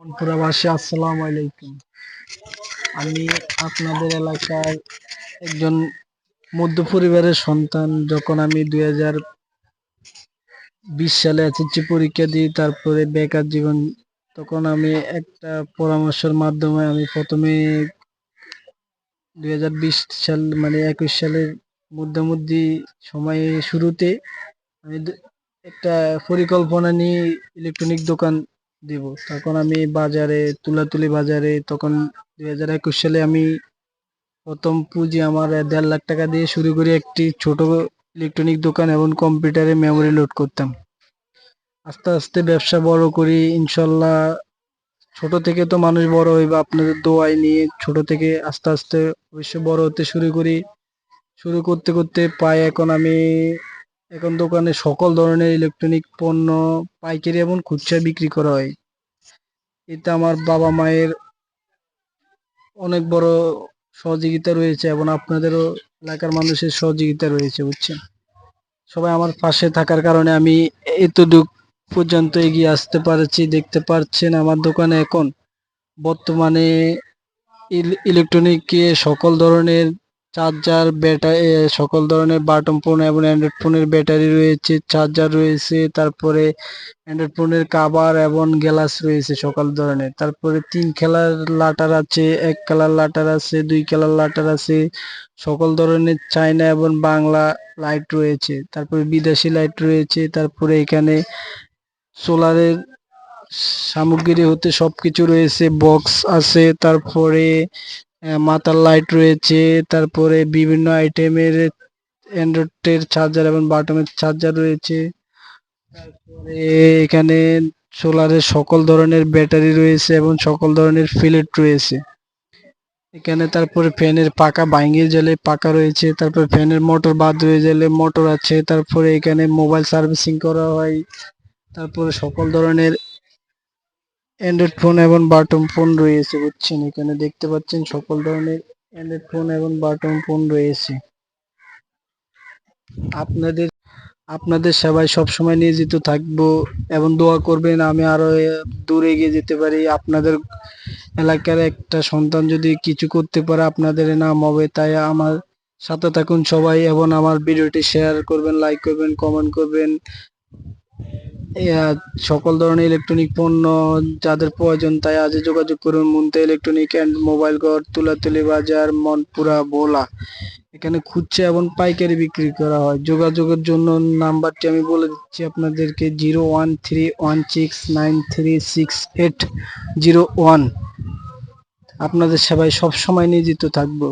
মনপুরাবাসী, আসসালামু আলাইকুম। আমি আপনাদের এলাকার একজন মধ্য পরিবারের সন্তান, যখন আমি দুই হাজার বিশ সালে এসএসসি পরীক্ষা দিই, তারপরে বেকার জীবন, তখন আমি একটা পরামর্শের মাধ্যমে আমি প্রথমে দুই হাজার বিশ সাল মানে একুশ সালের মধ্যমধ্যি সময়ে শুরুতে আমি একটা পরিকল্পনা নিয়ে ইলেকট্রনিক দোকান দিব। তখন আমি বাজারে, তুলাতুলি বাজারে, তখন দুই হাজার একুশ সালে আমি প্রথম পুঁজি আমার দেড় লাখ টাকা দিয়ে শুরু করি একটি ছোট ইলেকট্রনিক দোকান এবং কম্পিউটারে মেমোরি লোড করতাম। আস্তে আস্তে ব্যবসা বড় করি, ইনশাল্লাহ ছোট থেকে তো মানুষ বড় হইবে, আপনাদের দোয়াই নিয়ে ছোট থেকে আস্তে আস্তে অবশ্য বড় হতে শুরু করি। শুরু করতে করতে পাই এখন আমি এখন দোকানে সকল ধরনের ইলেকট্রনিক পণ্য, পাইকারি এবং খুচরা বিক্রি করা হয়। এতে আমার বাবা মায়ের অনেক বড় সহযোগিতা রয়েছে এবং আপনাদেরও এলাকার মানুষের সহযোগিতা রয়েছে, বুঝছেন? সবাই আমার পাশে থাকার কারণে আমি এতটুক পর্যন্ত এগিয়ে আসতে পারছি, দেখতে পাচ্ছেন আমার দোকানে এখন বর্তমানে ইলেকট্রনিক সকল ধরনের চার্জার, ব্যাটারি সকল ধরনের বাটন ফোন এবং অ্যান্ড্রয়েড ফোনের ব্যাটারি রয়েছে, চার্জার রয়েছে, তারপরে অ্যান্ড্রয়েড ফোনের কাভার এবং গ্লাস রয়েছে সকল ধরনের। তারপরে তিন খেলার লাটার আছে, এক কালার লাটার আছে, দুই কালার লাটার আছে, সকল ধরনের চায়না এবং বাংলা লাইট রয়েছে। তারপরে বিদেশি লাইট রয়েছে, তারপরে এখানে সোলারের সামগ্রী হতে সবকিছু রয়েছে, বক্স আছে, তারপরে মাথার লাইট রয়েছে, তারপরে বিভিন্ন আইটেমের অ্যান্ড্রয়েডের চার্জার এবং বাটনের চার্জার রয়েছে, তারপরে এখানে সোলারের সকল ধরনের ব্যাটারি রয়েছে এবং সকল ধরনের ফিলেট রয়েছে। এখানে তারপরে ফ্যানের পাকা ভাঙিয়ে গেলে পাকা রয়েছে, তারপরে ফ্যানের মোটর বাদ হয়ে গেলে মোটর আছে, তারপরে এখানে মোবাইল সার্ভিসিং করা হয়, তারপরে সকল ধরনের অ্যান্ড্রয়েড ফোন এবং বাটন ফোন রয়েছে, বুঝছেন? এখানে দেখতে পাচ্ছেন সকল ধরনের অ্যান্ড্রয়েড ফোন এবং বাটন ফোন রয়েছে। আপনাদের আপনাদের সেবায় সবসময় নিয়োজিত থাকব এবং দোয়া করবেন আমি আরও দূরে এগিয়ে যেতে পারি। আপনাদের এলাকার একটা সন্তান যদি কিছু করতে পারে, আপনাদের নাম হবে, তাই আমার সাথে থাকুন সবাই এবং আমার ভিডিওটি শেয়ার করবেন লাইক করবেন কমেন্ট করবেন। সকল ধরনের ইলেকট্রনিক পণ্য যাদের প্রয়োজন তাই আজ যোগাযোগ করুন মুন্তা ইলেকট্রনিক অ্যান্ড মোবাইল ঘর, তুলাতুলি বাজার, মনপুরা, ভোলা। এখানে খুচরা এবং পাইকারি বিক্রি করা হয়। যোগাযোগের জন্য নাম্বারটি আমি বলে দিচ্ছি আপনাদেরকে zero one three one six nine three six eight zero one. আপনাদের সেবায় সবসময় নিয়োজিত থাকব।